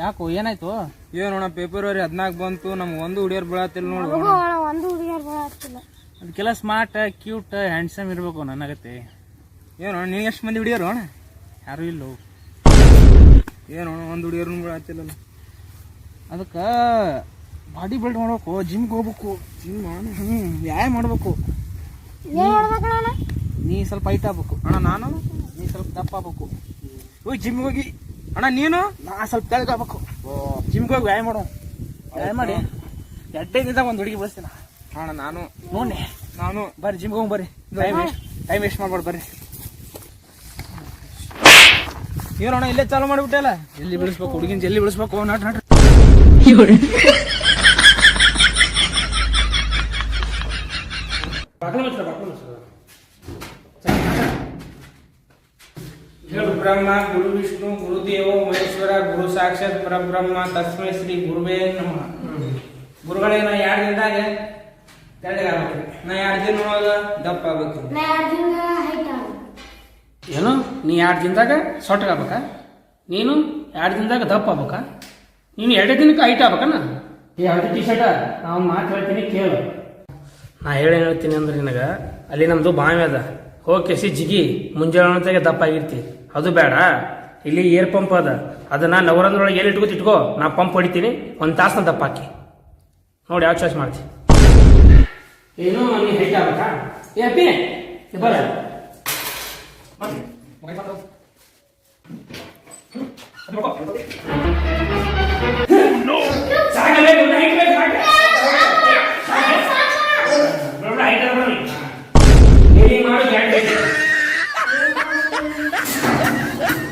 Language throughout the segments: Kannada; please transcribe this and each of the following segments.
ಯಾಕೋ ಏನಾಯ್ತು? ಏನೋಣ ಫೆಬ್ರವರಿ ಹದಿನಾಲ್ಕು ಬಂತು ನಮ್ಗೆ ಒಂದು ಹುಡಿಯರ್ ಬೀಳತ್ತಿಲ್ಲ ನೋಡು. ಮಗು ಅಣ್ಣ ಒಂದು ಹುಡುಗಿಯರ್ ಅದಕ್ಕೆಲ್ಲ ಸ್ಮಾರ್ಟ್ ಕ್ಯೂಟ್ ಹ್ಯಾಂಡ್ಸಮ್ ಇರಬೇಕು ನನಗತ್ತೆ ಏನೋ ನೀನು ಎಷ್ಟು ಮಂದಿ ಹುಡಿಯರು ಅಣ್ಣ? ಯಾರು ಇಲ್ಲ. ಏನೋ ಒಂದು ಹುಡಿಯರು ಬೀಳತ್ತಿಲ್ಲಲ್ಲ ಅದಕ್ಕೆ ಬಾಡಿ ಬಿಲ್ಡ್ ಮಾಡ್ಬೇಕು ಜಿಮ್ಗೆ ಹೋಗ್ಬೇಕು. ಜಿಮ್ ಹ್ಞೂ ವ್ಯಾಯಾಮ ಮಾಡ್ಬೇಕು. ಏನ್ ಮಾಡ್ಬೇಕಣ್ಣ ಅಣ್ಣ? ನೀ ಸ್ವಲ್ಪ ಹೈಟ್ ಆಗ್ಬೇಕು. ಅಣ್ಣ ನಾನು? ನೀ ಸ್ವಲ್ಪ ದಪ್ಪ ಆಗ್ಬೇಕು. ಹೋಗಿ ಜಿಮ್ಗೆ ಹೋಗಿ. ಅಣ್ಣ ನೀನು? ನಾ ಸ್ವಲ್ಪ ತೆಳಗಾಗ್ಬೇಕು ಜಿಮ್ಗೆ ಹೋಗಿ ವ್ಯಾಯಾಮ ಮಾಡು. ವ್ಯಾಯಾಮ ಮಾಡಿ. ಎಡ್ಡೆ ದಿನದಾಗ ಒಂದು ಹುಡುಗಿ ಬಳಸ್ತೀನಿ ಅಣ್ಣ ನಾನು. ನೋಡಿ ನಾನು. ಬರ್ರಿ ಜಿಮ್ಗೆ ಹೋಗಿ ಬರ್ರಿ. ಟೈಮ್ ವೇಸ್ಟ್ ಟೈಮ್ ವೇಸ್ಟ್ ಮಾಡ್ಬಾರ್ದು ಬರ್ರಿ. ಏನೋಣ ಇಲ್ಲೇ ಚಾಲು ಮಾಡಿಬಿಟ್ಟಲ್ಲ ಎಲ್ಲಿ ಬೆಳೆಸ್ಬೇಕು ಹುಡುಗಿನ ಎಲ್ಲಿ ಬೆಳೆಸ್ಬೇಕು ನಾಟ್ ನಟ್ ಬ್ರಹ್ಮ ಗುರು ವಿಷ್ಣು ಗುರುದೇವೋ ಮಹೇಶ್ವರ ಗುರು ಸಾಕ್ಷಾತ್ ಪರಬ್ರಹ್ಮ ತಸ್ಮೈ ಶ್ರೀ ಗುರುವೇ ನಮಃ. ಗುರುಗಳೇ ನಾ ಎರಡು ದಿನದಾಗ? ತೆಳ್ಳಗಾಗ್ಬೇಕ್ರಿ ನಾ ಎರಡು ದಿನ ಒಳಗ? ದಪ್ಪ ಆಗ್ಬೇಕು ನಾ ಎರಡು ದಿನ ಹೈಟ್ ಆಗ ಏನು? ನೀ ಎರಡು ದಿನದಾಗ? ಸೊಟ್ಟಗಾಗ್ಬೇಕಾ ನೀನು ಎರಡು ದಿನದಾಗ ದಪ್ಪ ಆಗ್ಬೇಕಾ ನೀನು ಎರಡು ದಿನಕ್ಕೆ ಹೈಟ್ ಆಗ್ಬೇಕನ ಈ ಹಳದಿ ಟಿ ಶರ್ಟ ನಾವು ಮಾತು ಹೇಳ್ತೀನಿ ಕೇಳು. ನಾ ಹೇಳೇನು ಹೇಳ್ತೀನಿ ಅಂದ್ರೆ ನಿನಗೆ ಅಲ್ಲಿ ನಮ್ಮದು ಬಾವಿ ಅದ. ಹೋಗಿ ಕೆಸಿ ಜಿಗಿ ಮುಂಜಾನೆ ದಪ್ಪ ಆಗಿರ್ತಿ ಅದು ಬೇಡ ಇಲ್ಲಿ ಏರ್ ಪಂಪ್ ಅದ ಅದನ್ನ ನವರಂದ್ರೊಳಗೆ ಎಲ್ಲಿ ಇಟ್ಕೋತಿ ಇಟ್ಕೋ ನಾ ಪಂಪ್ ಹೊಡಿತೀನಿ ಒಂದು ತಾಸನ ದಪ್ಪ ಹಾಕಿ ನೋಡಿ ಯಾವ ಚಾಯ್ಸ್ ಮಾಡ್ತಿ ಏನು ನೀ ಹೈಟ್ ಆಗ್ಬೇಕಾ ಏ ಅಪ್ಪಿ ಬರ ಸಾಕಲೇ ಗುಡ್ ನೈಟ್ ಬೇಕು ಸಾಕ ಬರೋಬ್ರ ಹೈಟ್ ಅದ ಬನ್ನಿ ಡೈಲಿ ಮಾಡು ಗ್ಯಾಂಡ್ ಬೇಕು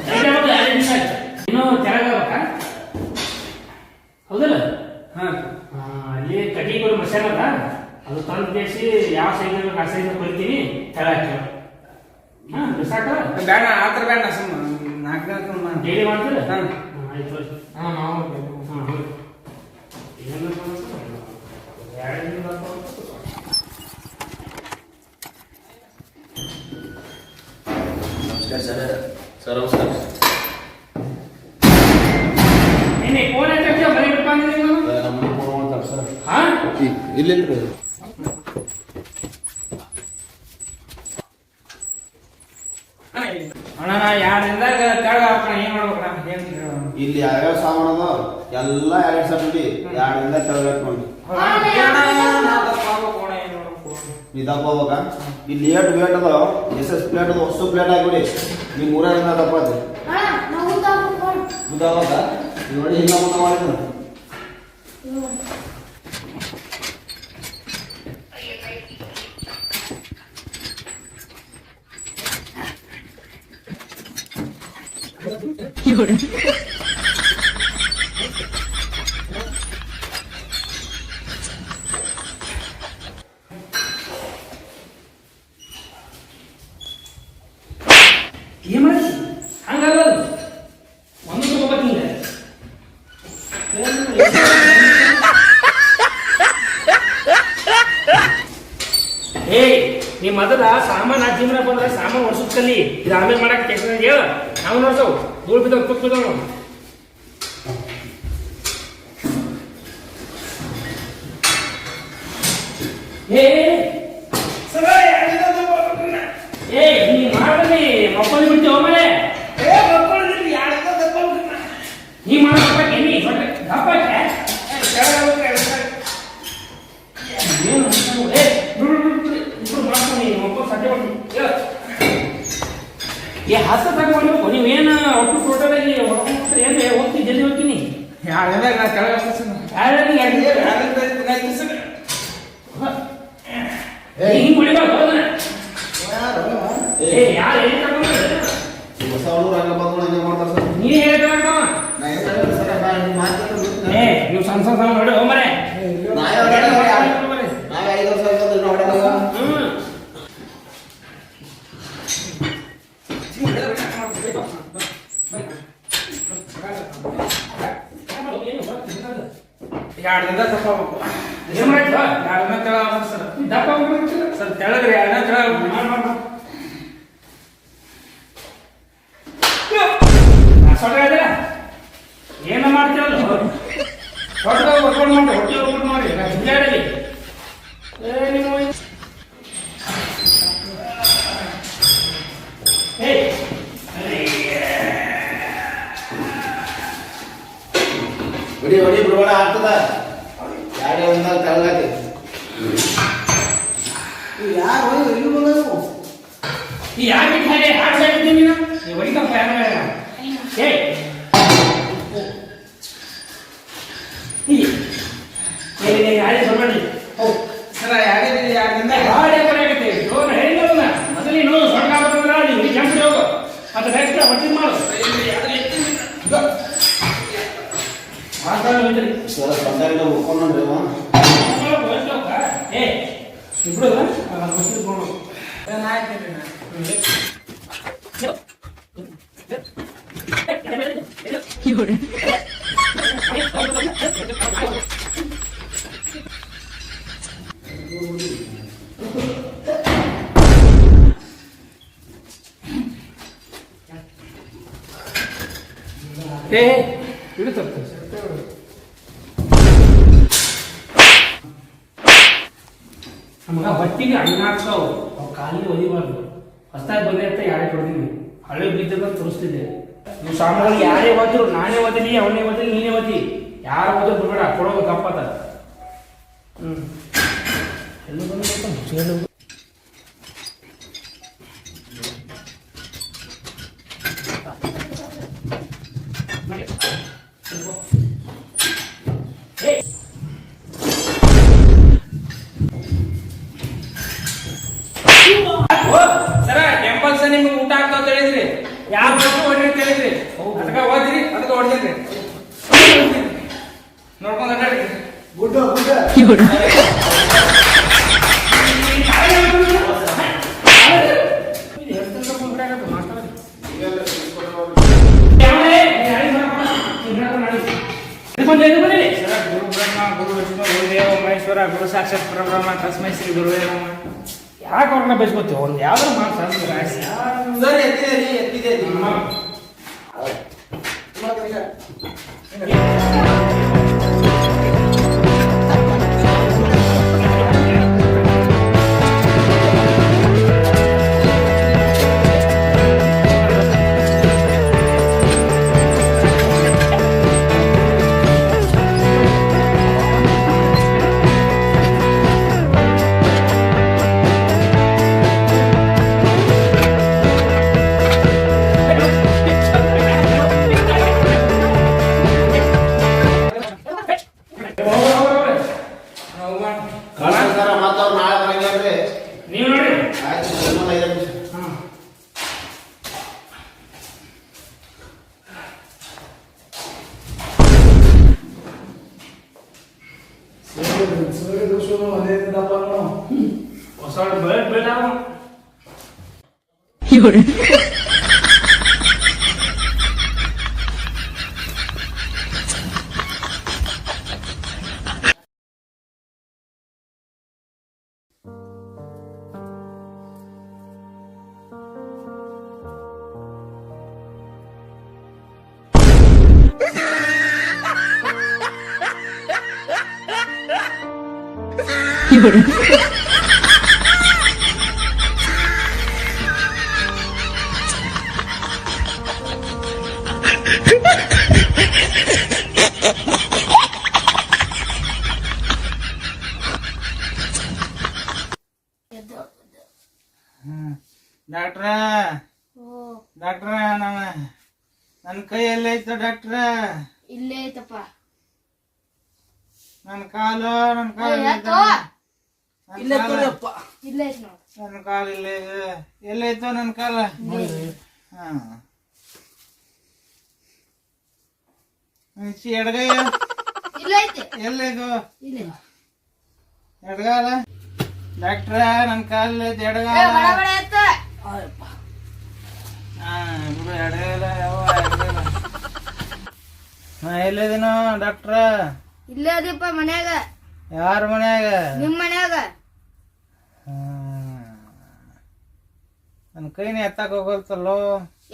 ಹೈಟ್ ಆಗ್ಬೇಕು ಎರಡು ನಿಮಿಷ ಆಯ್ತು ಇನ್ನೂ ತೆಳಗಾಗಬೇಕಾ ಹೌದಲ್ಲ ಹಾ ಆ, ಅಲ್ಲಿ ಕಟಿಗಳು ಮಸಾಲ ಅದ ಅದು ತಂದು ಬೇಯಿಸಿ ಯಾವ ಸೈಜ್ ಬೇಕು ಆ ಸೈಜ್ ಕೊಡ್ತೀನಿ ತೆಳಗೆ ಹಾ ಸಾಕ ಬೇಡ ಆತರ ಬೇಡ ಸುಮ್ಮ ನಾಲ್ಕು ನಾನು ಡೈಲಿ ಮಾಡ್ತೀರ? ಹಾ. ಆಯ್ತು ಹಾ ನಾವು ಹಾಂ ಹೌದು ನಮಸ್ಕಾರ ಸರ್. ಸರ್ ನಮಸ್ಕಾರ. ಏನೇ ಫೋನ್ ಹಾಕಿ ಬರೀ ಬಿಟ್ಟು ಬಂದಿದ್ದೀನಿ ನಾನು ನಮ್ಮ ಫೋನ್ ಮಾಡ್ತಾರೆ ಸರ್. ಹಾ? ಇಲ್ಲಿಲ್ರಿ. ಅಣ್ಣ ನಾ ಎರಡು ದಿನದಾಗ ತೆಳಗಾಗ್ಬೇಕಣ್ಣ ಏನು ಮಾಡ್ಬೇಕು ಏನು. ಇಲ್ಲಿ ಯಾವ್ಯಾವ ಸಾಮಾನು ಅದಾವ ಎಲ್ಲ ಎರಡು ಸರ್ ನೋಡಿ ಎರಡರಿಂದ ತೆಳಬೇಕು ನೋಡಿ ಇದಪ್ಪ ಹೋಗ ಇಲ್ಲಿ ಏಟ್ ಪ್ಲೇಟ್ ಅದಾವ ಎಸ್ ಎಸ್ ಪ್ಲೇಟ್ ಅದ ಹೊಸ ಪ್ಲೇಟ್ ಹಾಕ್ಬಿಡಿ. ನಿಮ್ಮ ಊರಾಗ ಅದಪ್ಪ ಅದು ಅಣ್ಣ ನಾವು ಊಟ ಮಾಡ್ಕೊಂಡು ಉದಾವಾಗ ನೋಡಿ ಹಿಂಗ ಮುಂದೆ ಮಾಡಿದ್ರು ಏನ್ ಮಾಡಿ ಹಂಗಲ್ಲ ಅದು. ಒಂದು ತಗೋಬೇಕು ಹಿಂಗೆ ಏಯ್ ನೀ ಮೊದಲ ಸಾಮಾನ್ ಆ ಜೀವನ ಬಂದ್ರೆ ಸಾಮಾನ್ ಒಡ್ಸುದ್ ಕಲಿ. ಇದು ಆಮೇಲೆ ಮಾಡಕ್ ಕೆಲಸ ಹೇಳ. ನಾವು ನೋಡ್ಸವು. ಧೂಳ್ ಬಿದ್ದವ್ ಕುತ್ ಬಿದ್ದವ್ ನಾವು. ಏ ಸರ ಏ ನೀ ಮಾಡಲಿ ಮಕ್ಕಳು ಬಿಡ್ತೀವಿ ಒಮ್ಮೆಲೆ ನೀ ಮಾಡಪ್ಪ ಎಣ್ಣಿ ದಪ್ಪ ಏನು ಅನ್ಸಲ್ಲ. ಏ, ಬಿಡು, ಬಿಡು, ಬಿಡು, ಇಬ್ರು ಮಾಡ್ಕೊಂಡು ನೀನು ಒಬ್ಬ ಸದ್ಯ ಮಾಡ್ತೀನಿ. ಹೇಳು. ಏ ಹಸ ತಗೊಂಡು ನೀವೇನು ಒಟ್ಟು ಟೋಟಲ್ ಆಗಿ ಹೊಡ್ಕೊಂಡ್ಬಿಟ್ರೆ ಏನು ಹೋಗ್ತೀನಿ ಜಲ್ದಿ ಹೋಗ್ತೀನಿ ಎರಡು ದಿನದಾಗ ನಾ ತೆಳಗಾಗ್ತೀನಿ ಸರ್. ಯಾರು ಯಾರು ಎರಡು ದಿನದಾಗ ತೆಳಗಾಗ್ತೀನಿ ಸರ್. ಹಿಂಗ್ ಹೊಡಿಬಾರ್ದು ಹೌದಾ? ಏ ಯಾರು ಎಲ್ಲಿ ತಗೊಂಡ್ರೆ ಹೊಸ ಹುಡುಗರು ಹಂಗ ಬಂದು ಹಂಗೆ ಮಾಡ್ತಾರೆ ಸರ್. ನೀ ಏ ಯಾರು ಏನ್ ನಾ ಕೇಳ್ಕೊಂಡು ಏ ನೀವು ಸಣ್ಣ ಸಣ್ಣ ಸಣ್ಣ ಹೊಡೆ ಹೋಮರೆ. ಹ್ಮ್. ಎರಡು ದಪ್ಪ ಆಗ್ಬೇಕು. ಏನ್ ಮಾಡ್ತೀವ? ಎರಡು ದಿನ ಸರ್. ದಪ್ಪ ಆಗ್ಬಿಡ್ತೀರ? ಸರ್ ತೆಳಗ್ರಿ ಎರಡು ದಿನ. ಸೊಟ್ಟ ಇದೆ ಏನ ಮಾಡ್ತೀರಲ್ಲ ಹೊಟ್ಟೆ ಮಾಡಿ ಹೊಟ್ಟೆ ವರ್ಕೌಟ್ ಮಾಡಿ ಏ ನಿಮ್ಮ ಏ ಹೊಡಿ ಹೊಡಿ ಬಿಡಬೇಡ ಆಗ್ತದ ಯಾರೇ ಒಂದಾಗ ತೆಳಗಾತಿ ಯಾರು ಇಲ್ಲಿ ಬಂದವು ಈ ಯಾಕೆ ಖಾಲಿ ಹಾಡು ಸಾಕಿದ್ದೀನಿ ನೀನು ನೀ ಹೊಡಿಕಪ್ಪ ಯಾರ ಏ ಈ ಏ ಏ ಯಾರೇ ಬರ್ಬೇಡಿ ಹೌದು ಸರ ಯಾರೇ ಎರಡು ದಿನದಾಗ ಗಾಡಿ ಬರಾಕತ್ತೆ ಜೋರ್ ಹೇಳಿಲ್ಲ ಮೊದಲು ನೀನು ಸೊಟ್ಟ ಆಗ್ಬೇಕಂದ್ರ ನೀವು ಈ ಕೆಂಪು ಹೋಗು ಮತ್ತೆ ನೆಕ್ಸ್ಟ್ ಹೊಟ್ಟಿದ್ ಮಾಡು ಮಾತಾಡೋದ್ರಿ ಸರ್ ಬಂದಾಗ ಉಳ್ಕೊಂಡು ನೋಡ್ರಿ ಅವ ಏ ಇಬ್ರು ಗೊತ್ತಿದ್ಕೊಂಡು ಆಯ್ತು ನಾ ಏ ಇಡು ತಪ್ಪು ನಮಗ ಹೊಟ್ಟಿಗೆ ಅಣ್ಣ ಹಾಕ್ಸೋ ಅವು ಕಾಲಿಗೆ ಒದಿಬಾರ್ದು. ಹೊಸ್ದಾಗಿ ಬಂದೆ ಅಂತ ಯಾರೇ ಕೊಡ್ತೀನಿ ಹಳೆ ಬಿದ್ದಾಗ ತೋರಿಸ್ತಿದ್ದೆ. ನೀವು ಸಾಮಾನ್ಯ ಯಾರೇ ಓದ್ರು ನಾನೇ ಓದಿನಿ ಅವನೇ ಓದಿನಿ ನೀನೇ ಓದಿ. ಯಾರು ಓದ್ರು ಬಿಡ್ಬೇಡ, ಕೊಡೋದು ಕಪ್ಪತ್ತ ಹ್ಞೂ ಎಲ್ಲ ಬಂದು ಸರ ಟೆಂಪಲ್ಸ್ ನಿಮ್ಗೆ ಊಟ ಆಗ್ತಾವ ಹೇಳಿದ್ರಿ. ಯಾರು ಬಂದು ಹೊಡ್ರಿ ಅಂತ ಹೇಳಿದ್ರಿ. ಅದಕ್ಕೆ ಓದ್ರಿ ಅದಕ್ಕೆ ನೋಡ್ಕೊಂಡು ಗುರು ಬ್ರಹ್ಮ, ಗುರು ವಿಷ್ಣು, ಗುರುದೇವ, ಮಹೇಶ್ವರ, ಗುರು ಸಾಕ್ಷಾತ್ ಪರಬ್ರಹ್ಮ, ತಸ್ಮೈ ಶ್ರೀ ನಮಃ. ಯಾಕೆ ಅವ್ರನ್ನ ಬೈಸ್ಕೊತೀವಿ ಒಂದು ಯಾವ್ದಾರು ಮಾತು ಸರ್ ಎತ್ತಿದೆ ರೀ ಎತ್ತಿದೆ ರೀ. ಹೊಸ ಬೆಳೆ ಡಾಕ್ಟ್ರ? ಡಾಕ್ಟ್ರ ನಮ್ಮ ನನ್ನ ಕೈ ಎಲ್ಲೈತು ಡಾಕ್ಟ್ರ? ಇಲ್ಲೇ ಐತಪ್ಪ. ನನ್ನ ಕಾಲು ನನ್ನ ಕಾಲು ಇಲ್ಲೇ ಐತ್ ನೋಡು. ನನ್ನ ಕಾಲು ಇಲ್ಲ ಎಲ್ಲೈತು ನನ್ನ ಕಾಲ. ಹಾ. ಹಂಚಿ ಎಡಗೈ ಇಲ್ಲೇ ಐತೆ. ಎಲ್ಲೈತು ಇಲ್ಲೇ ಎಡಗಾಲ. ಡಾಕ್ಟ್ರ ನನ್ನ ಕಾಲು ಎಡಗಾಲ. ಬಡ ಯಾವ ಎಡಗಾಲ. ನಾ ಎಲ್ಲಿದ್ದೀನೋ ಡಾಕ್ಟ್ರ? ಇಲ್ಲೇ ಅದೀಪ ಮನ್ಯಾಗ. ಯಾರ ಮನ್ಯಾಗ? ನಿಮ್ ಮನ್ಯಾಗ. ನನ್ನ ಕೈನೇ ಎತ್ತಾಕ ಹೋಗಲ್ತಲ್ಲೋ.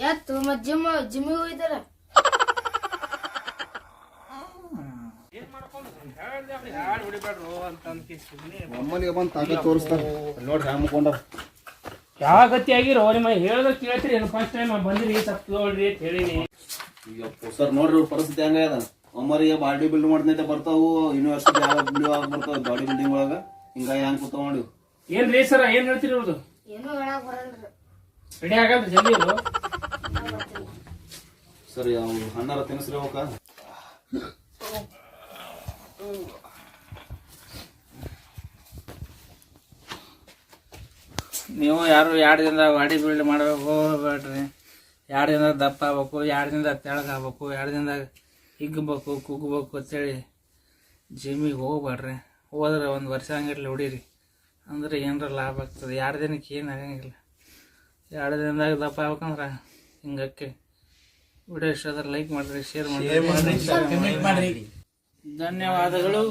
ಎತ್ತು ಮತ್ ಜಿಮ್ ಜಿಮ್ಮಿಗೆ ಹೋಯ್ತಾರ ಒಮ್ಮನಿಗೆ ಬಂದು ತಾಕ ತೋರಿಸ್ತಾರ. ನೋಡ್ರಿ ಹ್ಯಾಂಗ ಮುಕೊಂಡಾರ ಯಾವ ಗತಿ ಆಗಿರೋ ನಿಮ್ಮ ಹೇಳಿದ್ರೆ ಕೇಳ್ತೀರಿ ಏನು ಫಸ್ಟ್ ಟೈಮ್ ಬಂದಿರಿ ತಪ್ಪು ನೋಡ್ರಿ ಅಂತ ಹೇಳಿನಿ. ಈಗ ಸರ್ ನೋಡ್ರಿ ಅವ್ರ ಪರಿಸ್ಥಿತಿ ಹೆಂಗ ಅದ. ಒಮ್ಮರಿಗೆ ಬಾಡಿ ಬಿಲ್ಡ್ ಮಾಡ್ತೈತೆ ಬರ್ತಾವು ಯೂನಿವರ್ಸಿಟಿ ಯಾವ ಬಿಲ್ಡ್ ಆಗಿ ಬರ್ತಾವ ಬಾಡಿ ಬಿಲ್ಡಿಂಗ್ ಒಳಗ. ಹಿಂಗಾಗಿ ಹ್ಯಾಂಗ ಕೂತ್ಕೊಂಡು ಏನ್ರಿ ಸರ್ ಏನ್ ಹೇಳ್ತೀರಿ ಅವ್ರದ್ದು ಏನೂ ಹೇಳಕ್ ಬರಲ್ರಿ. ರೆಡಿ ಆಗಲ್ರಿ ಜಲ್ದಿ ಸರಿ ಅವ್ರು ಹಣ್ಣಾರ ತಿನ್ನಿಸ್ರಿ ಅವಕ್ಕ ನೀವು ಯಾರು ಎರಡು ದಿನದಾಗ ಬಾಡಿ ಬಿಲ್ಡ್ ಮಾಡಬೇಕು ಹೋಗ್ಬೇಡ್ರಿ. ಎರಡು ದಿನ ದಪ್ಪ ಆಗ್ಬೇಕು ಎರಡು ದಿನ ತೆಳಗಾಗ್ಬೇಕು ಎರಡು ದಿನ ಹಿಗ್ಬೇಕು ಕುಗ್ಬೇಕು ಅಂತೇಳಿ ಜಿಮ್ಮಿಗೆ ಹೋಗ್ಬೇಡ್ರಿ. ಹೋದ್ರೆ ಒಂದು ವರ್ಷ ಹಂಗಿರ್ಲಿ ಹೊಡೀರಿ. ಅಂದ್ರೆ ಏನಾರ ಲಾಭ ಆಗ್ತದೆ. ಎರಡು ದಿನಕ್ಕೆ ಏನು ಆಗಂಗಿಲ್ಲ. ಎರಡು ದಿನದಾಗ ದಪ್ಪ ಆಗ್ಬೇಕಂದ್ರೆ ಹಿಂಗಕ್ಕೆ ವಿಡಿಯೋ ಇಷ್ಟ ಆದ್ರೆ ಲೈಕ್ ಮಾಡಿರಿ. ಶೇರ್ ಮಾಡಿರಿ. ಧನ್ಯವಾದಗಳು.